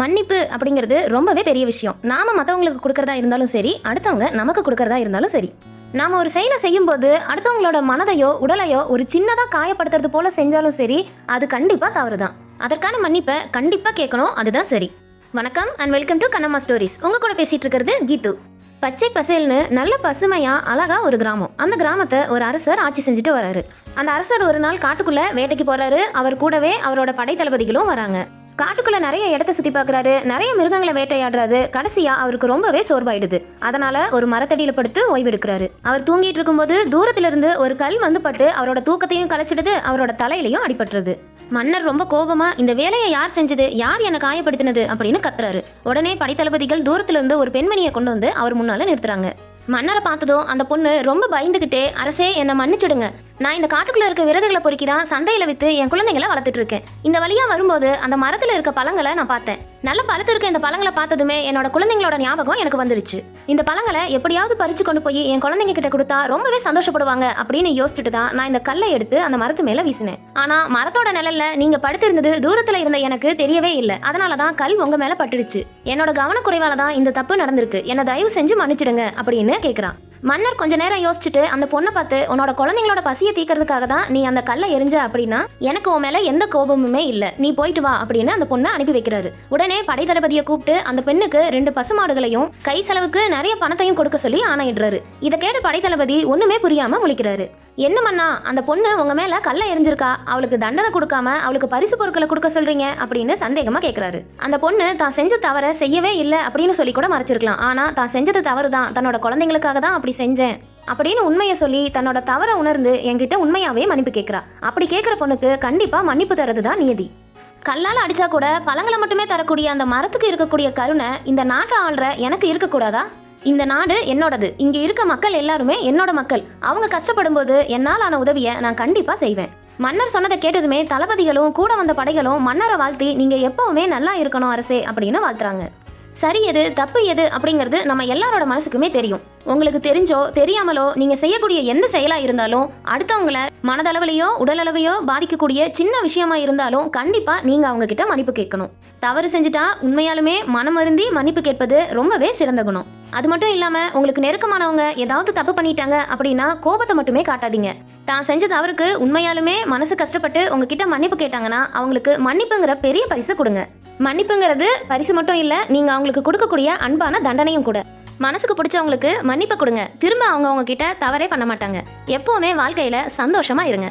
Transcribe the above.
மன்னிப்பு அப்படிங்கிறது ரொம்பவே பெரிய விஷயம். நாம மற்றவங்களுக்கு கொடுக்கறதா இருந்தாலும் சரி அடுத்தவங்க நமக்கு கொடுக்கறதா இருந்தாலும் சரி. நாம ஒரு செயலை செய்யும்போது அடுத்தவங்களோட மனதையோ உடலையோ ஒரு சின்னதாக காயப்படுத்துறது போல செஞ்சாலும் சரி அது கண்டிப்பாக தவறு தான் அதற்கான மன்னிப்பை கண்டிப்பாக கேட்கணும் அதுதான் சரி. வணக்கம் and welcome to Kannamma stories உங்க கூட பேசிட்டு இருக்கிறது கீத்து. பச்சை பசேல்னு நல்ல பசுமையா அழகா ஒரு கிராமம். அந்த கிராமத்தை ஒரு அரசர் ஆட்சி செஞ்சுட்டு வராரு. அந்த அரசர் ஒரு நாள் காட்டுக்குள்ள வேட்டைக்கு போறாரு. அவர் கூடவே அவரோட படை தளபதிகளும் வராங்க. காட்டுக்குள்ளே நிறைய இடத்த சுற்றி பார்க்குறாரு. நிறைய மிருகங்களை வேட்டையாடுறாரு. கடைசியாக அவருக்கு ரொம்பவே சோர்வாயிடுது. அதனால ஒரு மரத்தடியில் படுத்து ஓய்வெடுக்கிறாரு அவர் தூங்கிட்டு இருக்கும்போது தூரத்திலிருந்து ஒரு கல் வந்து பட்டு அவரோட தூக்கத்தையும் கலைச்சிடுது அவரோட தலையிலையும் அடிபட்டுறது மன்னர் ரொம்ப கோபமா இந்த வேலையை யார் செஞ்சது? யார் என்னை காயப்படுத்தினது? அப்படின்னு கத்துறாரு. உடனே படைத்தளபதிகள் தூரத்திலிருந்து ஒரு பெண்மணியை கொண்டு வந்து அவர் முன்னால நிறுத்துறாங்க. மன்னரை பார்த்ததும் அந்த பொண்ணு ரொம்ப பயந்துகிட்டே அரசே என்னை மன்னிச்சிடுங்க. நான் இந்த காட்டுக்குள்ள இருக்க விறகுகளை பொறுக்கி தான் சந்தையில வித்து என் குழந்தைங்களை வளர்த்துட்டு இருக்கேன். இந்த வழியா வரும்போது அந்த மரத்துல இருக்க பழங்களை நான் பார்த்தேன். நல்ல பழத்து இருக்க இந்த பழங்களை பார்த்ததுமே என்னோட குழந்தைங்களோட ஞாபகம் எனக்கு வந்துருச்சு. இந்த பழங்களை எப்படியாவது பறிச்சு கொண்டு போய் என் குழந்தைங்க கிட்ட கொடுத்தா ரொம்பவே சந்தோஷப்படுவாங்க அப்படின்னு யோசிச்சுட்டு தான் நான் இந்த கல்லை எடுத்து அந்த மரத்து மேல வீசினேன். ஆனா மரத்தோட நிழல்ல நீங்க படுத்திருந்தது தூரத்துல இருந்த எனக்கு தெரியவே இல்லை. அதனால தான் கல் உங்க மேல பட்டுடுச்சு. என்னோட கவனக்குறைவால தான் இந்த தப்பு நடந்திருக்கு. என்னை தயவு செஞ்சு மன்னிச்சிடுங்க அப்படின்னு கேக்குறான். மன்னர் கொஞ்ச நேரம் யோசிச்சுட்டு அந்த பொண்ணை பார்த்து உன்னோட குழந்தைங்களோட பசியை தீக்கிறதுக்காக தான் நீ அந்த கல்லை எரிஞ்ச அப்படின்னா எனக்கு உன் மேல எந்த கோபமுமே இல்லை. நீ போயிட்டு வா அப்படின்னு அந்த பொண்ணை அனுப்பி வைக்கிறாரு. உடனே படைத்தளபதியை கூப்பிட்டு அந்த பெண்ணுக்கு ரெண்டு பசுமாடுகளையும் கை செலவுக்கு நிறைய பணத்தையும் கொடுக்க சொல்லி ஆணையிடுறாரு. இதை கேட்ட படைத்தளபதி ஒண்ணுமே புரியாம முழிக்கிறாரு. என்ன மண்ணா அந்த பொண்ணு உங்க மேல கல்லை எரிஞ்சிருக்கா? அவளுக்கு தண்டனை கொடுக்காம அவளுக்கு பரிசு பொருட்களை கொடுக்க சொல்றீங்க? அப்படின்னு சந்தேகமா கேக்குறாரு. அந்த பொண்ணு தான் செஞ்ச தவற செய்யவே இல்லை அப்படின்னு சொல்லி கூட மறைச்சிருக்கலாம். ஆனா தான் செஞ்சது தவறு தான் தன்னோட குழந்தைங்களுக்காக தான் அப்படி செஞ்சேன். அப்படின்னு உண்மையை சொல்லி தன்னோட தவறை உணர்ந்து என்கிட்ட உண்மையாவே மன்னிப்பு கேட்குறா. அப்படி கேட்குற பொண்ணுக்கு கண்டிப்பாக மன்னிப்பு தரது தான் நியதி. கல்லால் அடித்தா கூட பழங்களை மட்டுமே தரக்கூடிய அந்த மரத்துக்கு இருக்கக்கூடிய கருணை இந்த நாட்டை ஆள்ற எனக்கு இருக்கக்கூடாதா? இந்த நாடு என்னோடது. இங்கே இருக்க மக்கள் எல்லாருமே என்னோட மக்கள். அவங்க கஷ்டப்படும் போது என்னால் ஆன உதவியை நான் கண்டிப்பாக செய்வேன். மன்னர் சொன்னதை கேட்டதுமே தளபதிகளும் கூட வந்த படைகளும் மன்னரை வாழ்த்தி நீங்கள் எப்பவுமே நல்லா இருக்கணும் அரசே அப்படின்னு வாழ்த்துறாங்க. சரி எது தப்பு எது அப்படிங்கிறது நம்ம எல்லாரோட மனசுக்குமே தெரியும். உங்களுக்கு தெரிஞ்சோ தெரியாமலோ நீங்க செய்யக்கூடிய எந்த செயலா இருந்தாலும் அடுத்தவங்கள மனதளவிலையோ உடலளவையோ பாதிக்கக்கூடிய சின்ன விஷயமா இருந்தாலும் கண்டிப்பா நீங்க அவங்க கிட்ட மன்னிப்பு கேட்கணும். தவறு செஞ்சுட்டா உண்மையாலுமே மனமருந்தி மன்னிப்பு கேட்பது ரொம்பவே சிறந்த குணம். அது மட்டும் இல்லாம உங்களுக்கு நெருக்கமானவங்க ஏதாவது தப்பு பண்ணிட்டாங்க அப்படின்னா கோபத்தை மட்டுமே காட்டாதீங்க. தான் செஞ்ச தவறுக்கு உண்மையாலுமே மனசு கஷ்டப்பட்டு உங்ககிட்ட மன்னிப்பு கேட்டாங்கன்னா அவங்களுக்கு மன்னிப்புங்கிற பெரிய பரிசு கொடுங்க. மன்னிப்புங்கிறது பரிசு மட்டும் இல்லை நீங்கள் அவங்களுக்கு கொடுக்கக்கூடிய அன்பான தண்டனையும் கூட. மனசுக்கு பிடிச்சவங்களுக்கு மன்னிப்பை கொடுங்க. திரும்ப அவங்க உங்ககிட்ட தவறே பண்ண மாட்டாங்க. எப்போவுமே வாழ்க்கையில் சந்தோஷமாக இருங்க.